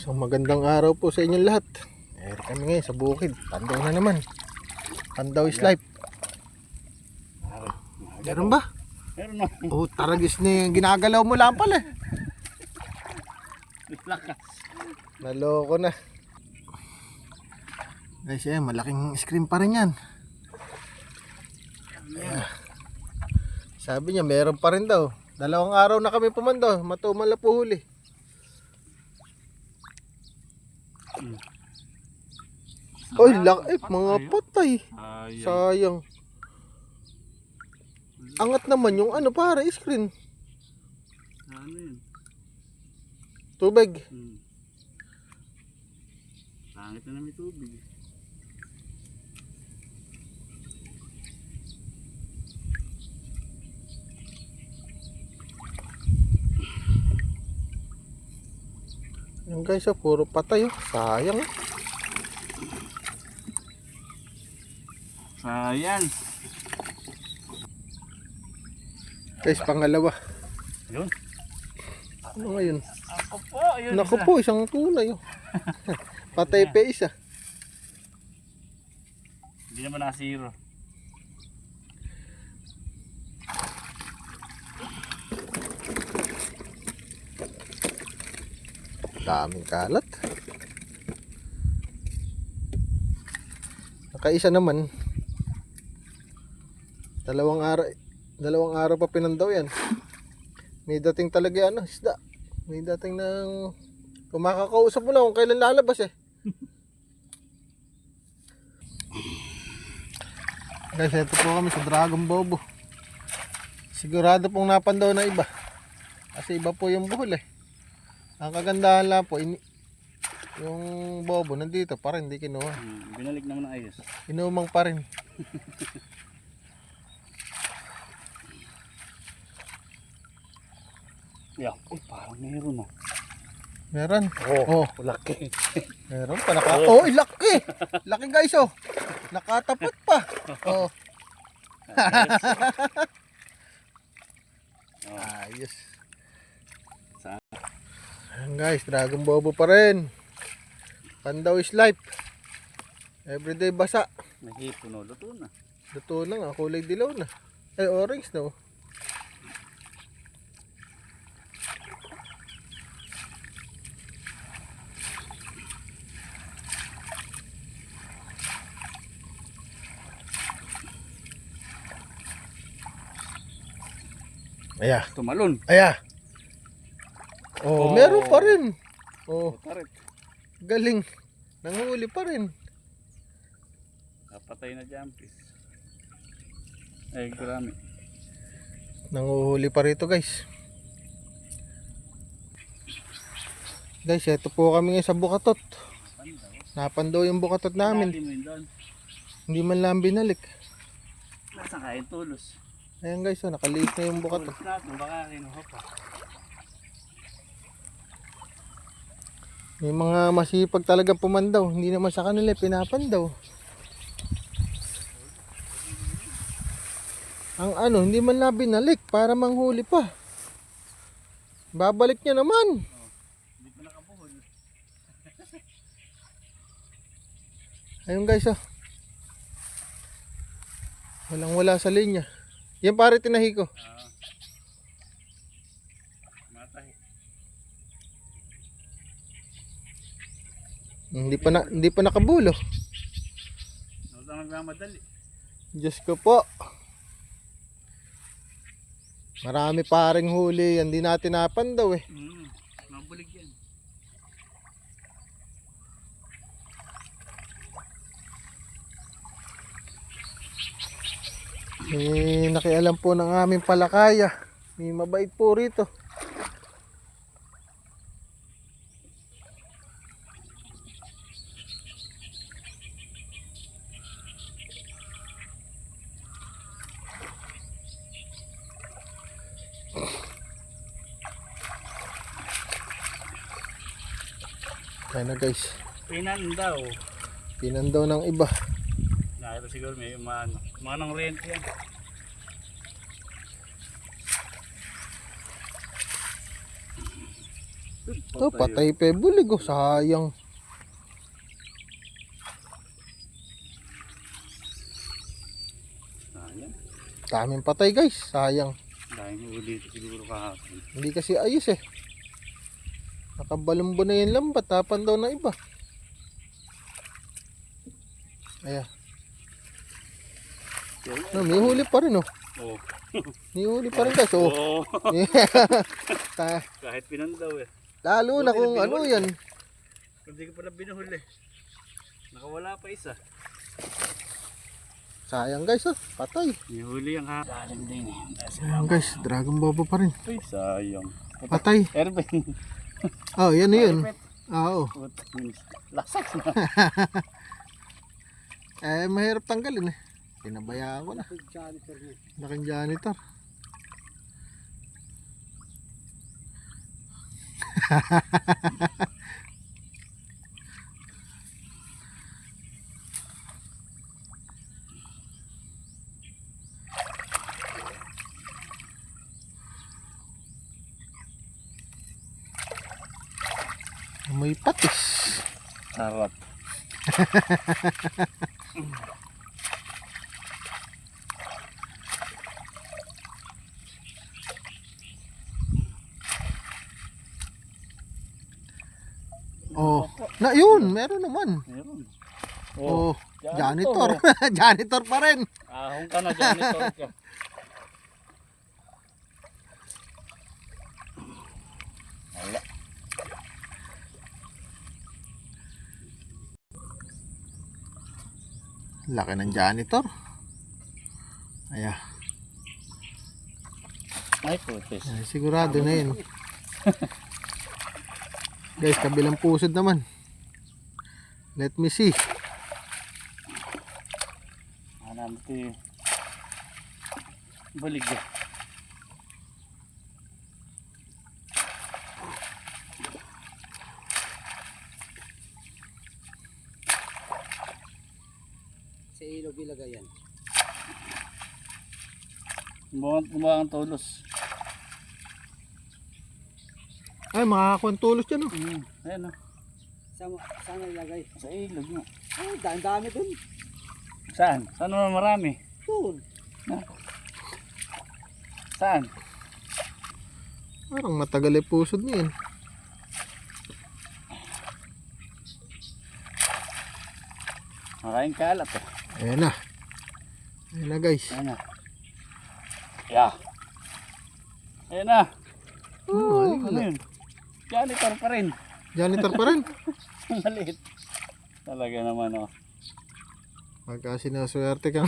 Isang magandang araw po sa inyong lahat. Eh, kami ngayon sa bukid. Pandaw na naman. Pandaw is life. Meron ba? Meron na. Oh, taragis ni ginagalaw mo lang pala. Lakas. Naloko na. Guys, eh, malaking screen pa rin yan. Ayan. Sabi niya, meron pa rin daw. Dalawang araw na kami pumandaw. Matumal na po huli. Oy, laki, mga patay. Sayang. Angat naman yung ano para screen. Ano yun? Tubig. Hmm. Pangit na na may tubig. Yung guys, oh, puro patay oh. Sayang. oh. Sayang. Guys, pangalawa. Yun. Ano ngayon? Ako po. Ayun. Naku po, isang tunay. Oh. Patay pa isa. Hindi naman na zero. Daming kalat. Nakaisa naman. Dalawang araw, dalawang araw pa pinandaw yan. May dating talaga ano, isda. May dating ng kumakakausap mo lang kung kailan lalabas eh. Guys, ito po kami sa Dragon Bobo. Sigurado pong napandaw na iba. Kasi iba po yung buhol eh. Ang kagandahan lang po, ini yung bobo nandito pa rin, hindi kinuha. Hmm. Binalik naman ng ayos. Inumang pa rin. Yeah. Uy, parang meron oh. Meron. Oh, Oh, laki. meron pa. Naka oh, ay, laki! Laki guys, oh. Nakatapat pa. Oh, Oh. ayos. Sa- Ayan guys, Dragon Bobo pa rin. Pandaw is life. Everyday basa. May hipon oh. Luto na. Luto na nga, kulay dilaw na. Ay, orange na Aya, Tumalon. aya. Oh, Oh. meron pa rin. Oh, Tarit. galing. Nanghuli pa rin. Kapatay na jumpis. Ay, karami. Nanguhuli pa rito guys. Guys, eto po kami ngayon sa Bukatot. Pandaw. Napandaw yung Bukatot namin. Hindi man lang binalik. Nasaan kain tulos? Ayan guys, oh, nakaliit na yung. Tulos natin. Baka kinuha pa. May mga masipag talaga pumandaw. Hindi naman sa kanila pinapandaw. Ang ano, hindi man lang binalik para manghuli pa. Babalik niya naman. Hindi pa nakabuhol. Ayun guys, oh. Walang wala sa linya. Yan pare tinahi ko. Ah. Matahi. Hindi pa na, hindi pa nakabulo. Huwag kang nagmamadali. Diyos ko po. Marami pa ring huli. Yan di natin napandaw eh. Hmm. Mabulig yan. Eh, nakialam po ng aming palakaya. May mabait po rito. Kaya na guys, Pinan daw. pinandaw ng iba. Nakita siguro may mga ano. Mga nang rent yan. Oh, patay pa yung bulig oh. Sayang. Sayang. Daming patay guys. Sayang. Dahil huli ito siguro kahapon. Hindi kasi ayos eh. Nakabalumbo na yung lambat. Tapan daw na iba. Ayan. No, may huli pa rin oh. Oo. May huli pa rin guys oh. Oo. Ta- Kahit pinandaw eh. Lalo na kung ano yan. Hindi ko pala binuhuli. Nakawala pa isa. Sayang guys oh. Patay. May huli ang ha. Lalim din eh. Sayang guys. Dragon Bobo pa rin. Ay, sayang. Patay. Erwin. Oh, yan na yun. Ah, Oo. Lasak na. Eh, mahirap tanggalin eh. Pinabayaan ko na. Laking janitor. May patis. Sarap. na yun, meron naman. Meron. Oh, janitor. janitor. janitor pa rin. Ahong ka na, janitor ka. Wala. Laki ng janitor. Ayan. Ay, putis. Ay, sigurado na yun. Guys, kabilang pusod naman. Let me see. Ano ito yung balig eh. Sa ilog ilagay yan. Bumangat ang tulos. Ay, makakakuha ng tulos dyan oh. Hmm, ayan o. Saan, saan ilagay? Sa ilog mo. Oh, dami dami dun. Saan? Saan naman marami? Dun. Saan? Parang matagal yung pusod niya yun. Maraming kalat eh. Ayan na. Ayan na guys. Ayan na. Yeah. Ayan na. Oh, Ano yun? Janitor pa rin. Janitor pa rin. Maliit. Talaga naman oh. Pagka sinaswerte ka.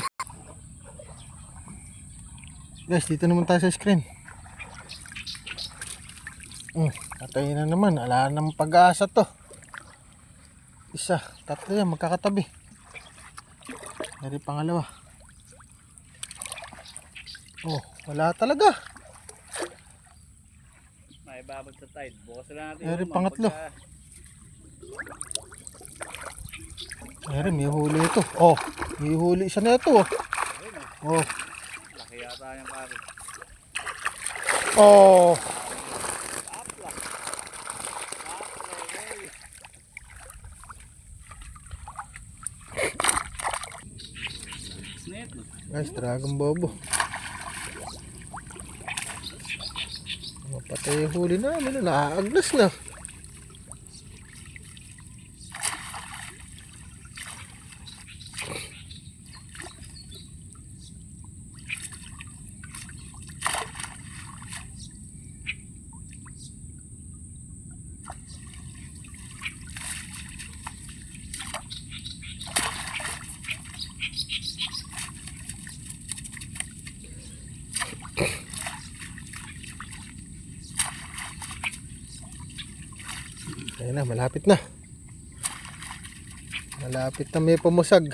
Guys, dito naman tayo sa screen. Hmm, patay na naman. Ala namang pag-asa to. Isa, tatlo yan, magkakatabi. Dari pangalawa. Oh, wala talaga. May babag sa tide. Bukas na natin. Yung pangatlo. pagka- Meron, may huli ito. Oh, may huli isa na ito. Oh. Oh, Laki yata yung pare. oh. Guys, Dragon Bobo. Mapatay yung huli namin. oh. Naaagnas na. Ayun na, malapit na. Malapit na may pumusag.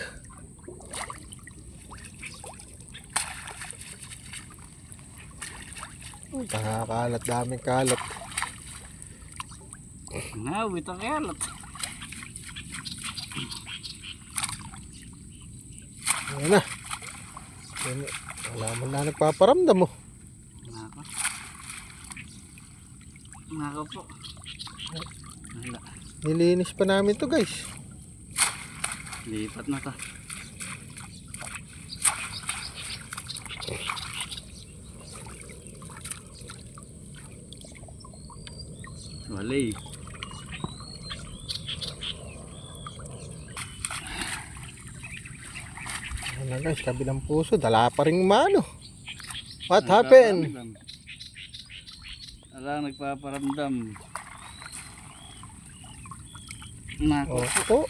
Nakakalat, daming kalat. Ngawit ang kalat. Ayun na. Ayun, wala man na nagpaparamdam mo. Nako. Nako po. Wala. Nilinis pa namin to guys. Lipat na ka. Wala eh. Ano na guys, kabilang puso, dala pa rin mano. What happened? Ala, nagpaparamdam. Nako. Oh, oh.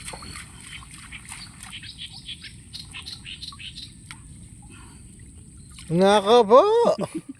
Nako po.